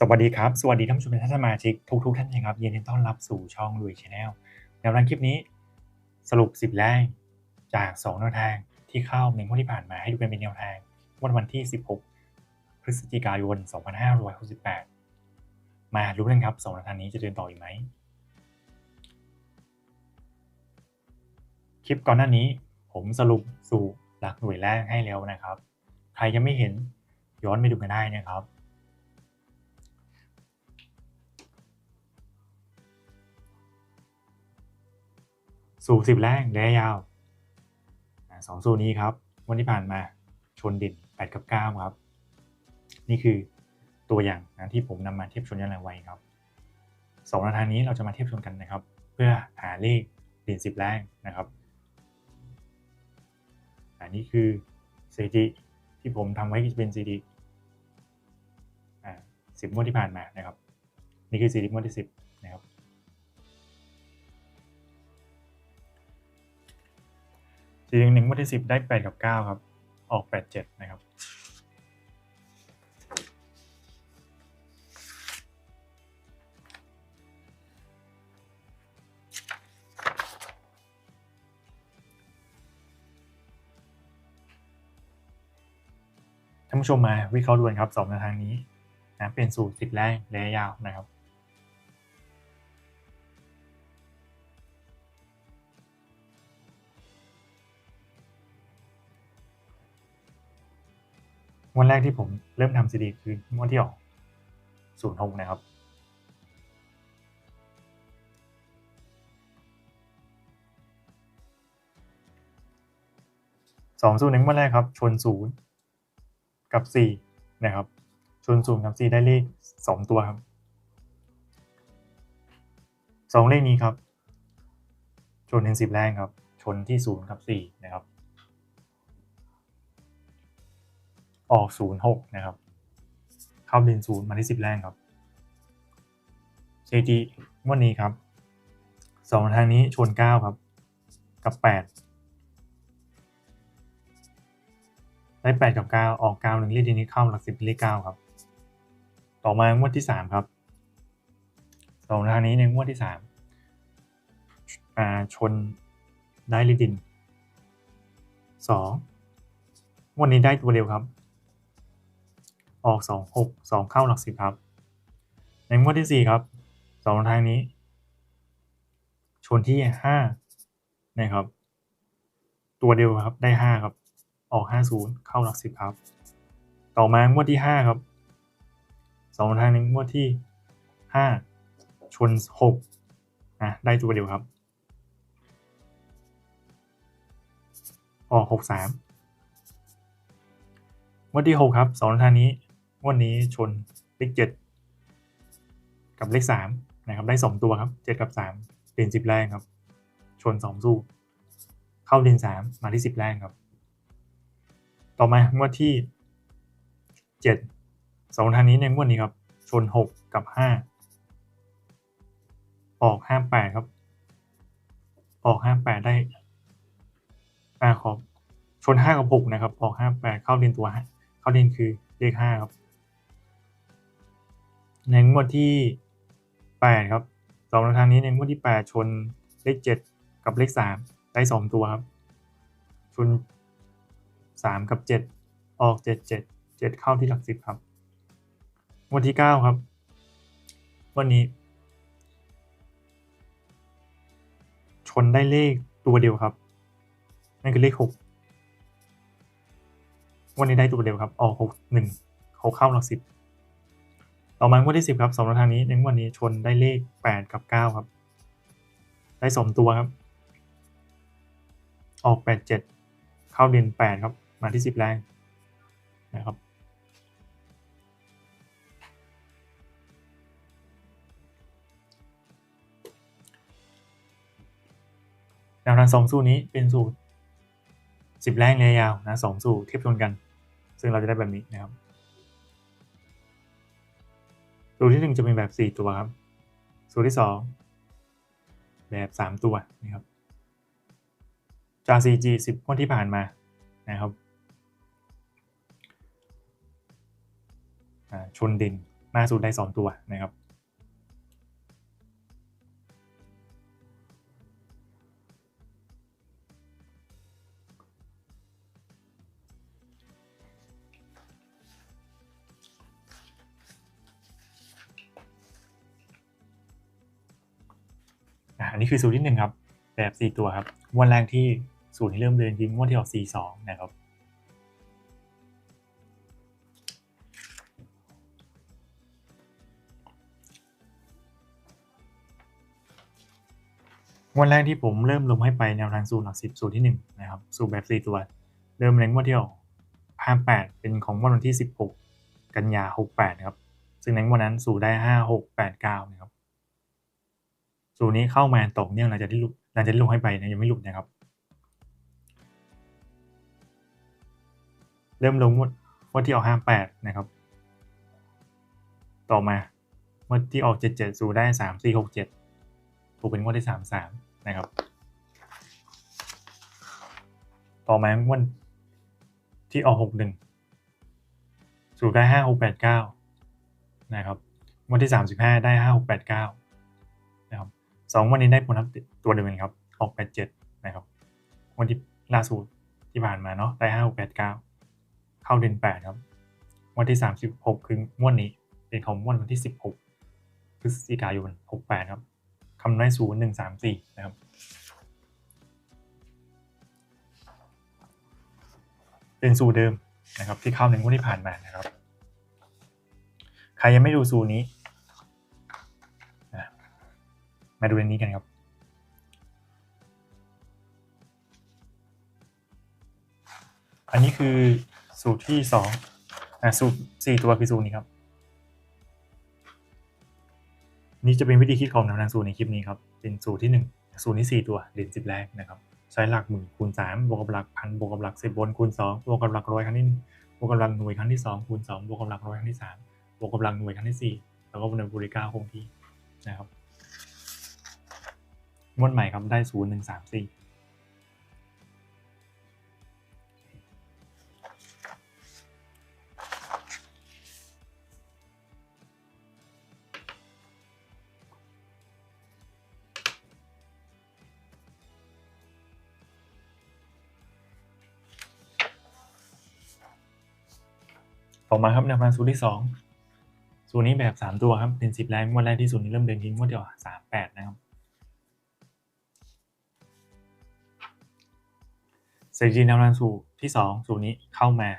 สวัสดีครับ สวัสดีท่านผู้ชมและท่านสมาชิกทุกทุกท่านนะครับยินดีต้อนรับสู่ช่องลุยชาแนลแนวทางคลิปนี้ สรุป 10 แรกจาก 2 แนวทางที่เข้าในงวดที่ผ่านมาให้ดูกันเป็นแนวทางงวดวันที่ 16 พฤศจิกายน 2568 มารู้กันครับ2แนวทางนี้จะเดินต่ออีกไหม คลิปก่อนหน้านี้ผมสรุปสู่หลักหน่วยแรกให้แล้วนะครับ ใครยังไม่เห็นย้อนไปดูกันได้นะครับ สู่สิบแรกระยะยาวสองสูตรนี้ครับ วันที่ผ่านมาชนดิน8กับ9ครับ นี่คือตัวอย่างนะที่ผมนำมาเทียบชนยันแรงไว้ครับสองแนวทางนี้เราจะมาเทียบชนกันนะครับ เพื่อหาเลขด่นสิบแรกนะครับอันนี้คือสถิติที่ผมทำไว้เป็นสถิติอ่าสิบงวดที่ผ่านมานะครับ นี่คือสถิติงวดที่สิบนะครับ สีหนึ่งงวดที่สิบได้แปดกับเก้าครับ ออกแปดเจ็ดนะครับ ท่านผู้ชมมาวิเคราะห์ดูกันครับสองแนวทางนี้นะเป็นสูตรสิบแรกระยะยาวนะครับ วันแรกที่ผมเริ่มทำซีดีคืองวดที่ออกศูนย์หกนะครับ สองศูนย์หนึ่งวันแรกครับ ชนศูนย์กับสี่นะครับ ชนศูนย์กับสี่ได้เลขสองตัวครับสองเลขนี้ครับ ชนถึงสิบแรกครับ ชนที่ศูนย์กับสี่นะครับ ออกศูนย์หกนะครับเข้าด่นศูนย์มาที่สิบแรกครับ JG วันนี้ครับสองทางนี้ชนเก้าครับ กับแปดได้แปดกับเก้าออกเก้าหนึ่งเลขนี้เข้าหลักสิบเป็นเลขเก้าครับ ต่อมางวดที่สามครับสองทางนี้ในงวดที่สามอ่าชนได้ลขดินสองงวันนี้ได้ตัวเร็วครับ ออกสองหกสองเข้าหลักสิบครับ ในงวดที่สี่ครับสองทางนี้ ชนที่ห้านะครับ ตัวเดียวครับได้ห้าครับ ออกห้าศูนย์เข้าหลักสิบครับ ต่อมางวดที่ห้าครับสองทางนี้งวดที่ห้าชนหกนะได้ตัวเดียวครับ ออกหกสามงวดที่หกครับสองทางนี้ วดนี้ชนเลขเจ็ดกับเลขสามนะครับได้สองตัวครับเจ็ดกับสามเด่นสิบแรกครับ ชนสองสู้เข้าเด่นสามมาที่สิบแรกครับ ต่อมางวดที่เจ็ดสองทางนี้ในงวดนี้ครับ ชนหกกับห้าออกห้าแปดครับ ออกห้าแปดได้อ่าขอชนห้ากับหกนะครับ ออกห้าแปดเข้าเด่นตัวเข้าเด่นคือเลขห้าครับ ในงวดที่แปดครับสองทางนี้ในงวดที่แปดชนเลขเจ็ดกับเลขสามได้สองตัวครับ ชนสามกับเจ็ดออกเจ็ดเจ็ดเจ็ดเข้าที่หลักสิบครับ งวดที่เก้าครับ วันนี้ ชนได้เลขตัวเดียวครับ นั่นคือเลขหกวันนี้ได้ตัวเดียวครับ ออกหกหนึ่งเขาเข้าหลักสิบ ต่อมางวดที่สิบครับสองทางนี้ในงวดนี้ชนได้เลขแปดกับเก้าครับ ได้สองตัวครับ ออกแปดเจ็ดเข้าเด่นแปดครับ มาที่สิบแรงนะครับแนวทางสองสูตรนี้เป็นสูตรสิบแรงระยะยาวนะสองสูตรเทียบชนกัน ซึ่งเราจะได้แบบนี้นะครับ รที่หนึ่งจะเป็นแบบสี่ตัวครับ สูตรที่สองแบบสามตัวนะครับ จาก 4G 10วันที่ผ่านมานะครับชนดินหน้าสูตรได้สองตัวนะครับ อันนี้คือสูตรที่หนึ่งครับ แบบสี่ตัวครับวันแรกที่สูตรที่เริ่มเดินยิงงวดที่ออกสี่สองนะครับวันแรกที่ผมเริ่มลงให้ไปแนวทางสูตรหลักสิบสูตรที่หนึ่งนะครับสูตรแบบสี่ตัว เริ่มเล่นงวดที่ออกห้าแปดเป็นของวันที่สิบหกกันยาหกแปดนะครับซึ่งในงวันนั้นสูตรได้ห้าหกแปดเก้านะครับ สูนี้เข้ามาตกเนี่ยหลังจากที่ลุหลังจากที่ลงให้ไปเนี่ยยังไม่หลุดนะครับ เริ่มลงวดงวดที่ออกห้าแปดนะครับ ต่อมาเมื่อที่ออกเจ็ดเจ็ดสูได้สามสี่หกเจ็ดถูกเป็นงวดที่สามสามนะครับ ต่อมางวดที่ออกหกหนึ่งสูได้ห้าหกแปดเก้านะครับงวดที่สามสิบห้าได้ห้าหกแปดเก้า สองวันนี้ได้ผลลัพธ์ตัวเดิมครับออกแปดเจ็ดนะครับ วันที่ล่าสุดที่ผ่านมาเนาะได้ห้าหกแปดเก้าเข้าเดือนแปดครับ วันที่สามสิบหกคืองวดนี้ เป็นของงวดวันที่สิบหกพฤศจิกายนหกแปดครับคำนวณได้ศูนย์หนึ่งสามสี่นะครับเป็นสูตรเดิมนะครับที่เข้าในงวดที่ผ่านมานะครับ ใครยังไม่ดูสูตรนี้ มาดูในนี้กันครับ อันนี้คือสูตรที่สองอะสูตรสี่ตัวคือสูตรนี้ครับ นี่จะเป็นวิธีคิดของแนวทางสูตรในคลิปนี้ครับ เป็นสูตรที่หนึ่งสูตรที่สี่ตัวเหรียญสิบแรกนะครับ ใช้หลักหมื่นคูณสามบวกกับหลักพันบวกกับหลักสิบบนคูณสองบวกกับหลักร้อยครั้งที่หนึ่งบวกกับหลักหน่วยครั้งที่สองคูณสองบวกกับหลักร้อยครั้งที่สามบวกกับหลักหน่วยครั้งที่สี่แล้วก็บนบริการคงที่นะครับ งวดใหม่ครับได้ศูนย์หนึ่งสามสี่ต่อมาครับนวทางสูตรที่สองสูตรนี้แบบสามตัวครับเป็นสิบแรงงวดแรกที่สูตรนี้เริ่มเดินทิ้งงวดเดียวสามแปดนะครับ สถิติแนวทางสูที่สองสูนี้เข้ามา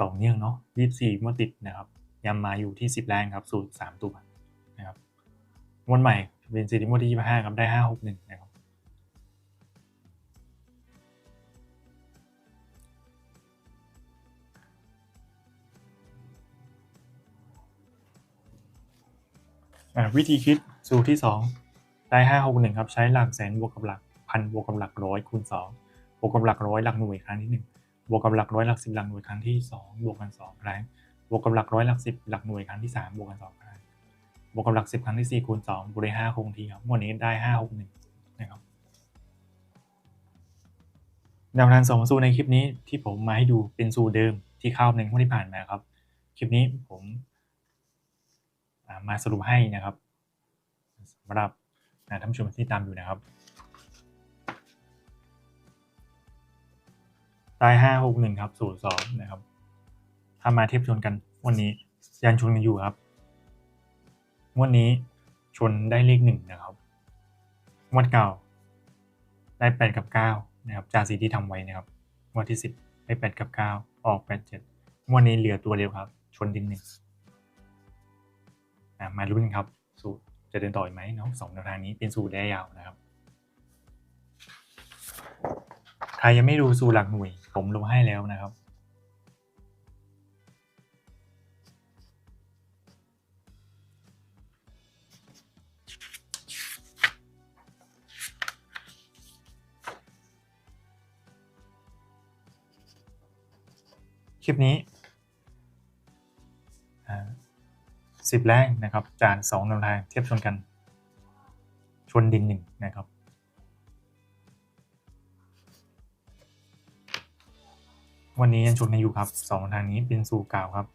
ต่อเนื่องเนาะยี่สิบสี่งวดติดนะครับยังมาอยู่ที่สิบแรงครับสูตรสามตัวนะครับงวดใหม่เป็นสถิติงวดที่ยี่สิบห้าครับได้ห้าหกหนึ่งนะครับ วิธีคิดสูตรที่ 2 ได้ห้าหกหนึ่งครับ ใช้หลักแสนบวกกับหลักพันบวกกับหลักร้อยคูณสอง บวกกับหลักร้อยหลักหน่วยครั้งที่หนึ่งบวกกับหลักร้อยหลักสิบหลักหน่วยครั้งที่สองบวกกันสองครั้งบวกกับหลักร้อยหลักสิบหลักหน่วยครั้งที่สามบวกกันสองครั้งบวกกับหลักสิบครั้งที่สี่คูณสองบวกได้ห้าคงที่ครับงวันนี้ได้ห้าหกหนึ่งนะครับแนวทางสองสูตรในคลิปนี้ที่ผมมาให้ดูเป็นสูตรเดิมที่เข้าในงวดที่ผ่านมาครับ คลิปนี้ผมมาสรุปให้นะครับสำหรับท่านผู้ชมที่ตามอยู่นะครับ ได้ห้าหกหนึ่งครับศูนย์สองนะครับถ้ามาเทียบชนกันวันนี้ยันชนกันอยู่ครับงวันนี้ชนได้เลขหนึ่งนะครับงวดเก่า ได้แปดกับเก้านะครับจากสีที่ทำไว้นะครับงวดที่สิบได้แปดกับเก้าออกแปดเจ็ดงวันนี้เหลือตัวเดียวครับ ชนดินหนึ่งอะมาลุ้นครับสูตรจะเดินต่ออีกไหมเนาะสองแนวทางนี้เป็นสูตรระยะยาวนะครับ ใครยังไม่ดูสูตรหลักหน่วย ผมลงให้แล้วนะครับ คลิปนี้สิบแรกนะครับ จานสองนวทางเทียบชนกัน ชนดินหนึ่งนะครับ วันนี้ยังชนในอยู่ครับสองทางนี้เป็นสู่กล่าวครับ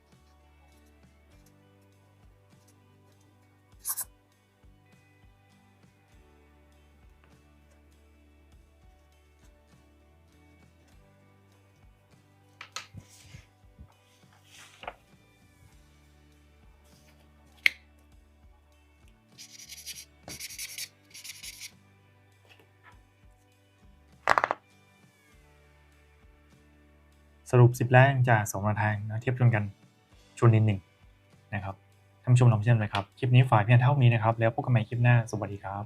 สรุป 10แรงจากสองแนวทางนะเทียบชนกันชนนิดหนึ่งนะครับท่านผู้ชมลองเชื่อมเลยครับ คลิปนี้ฝ่ายเพียงเท่านี้นะครับ แล้วพบกันใหม่คลิปหน้า สวัสดีครับ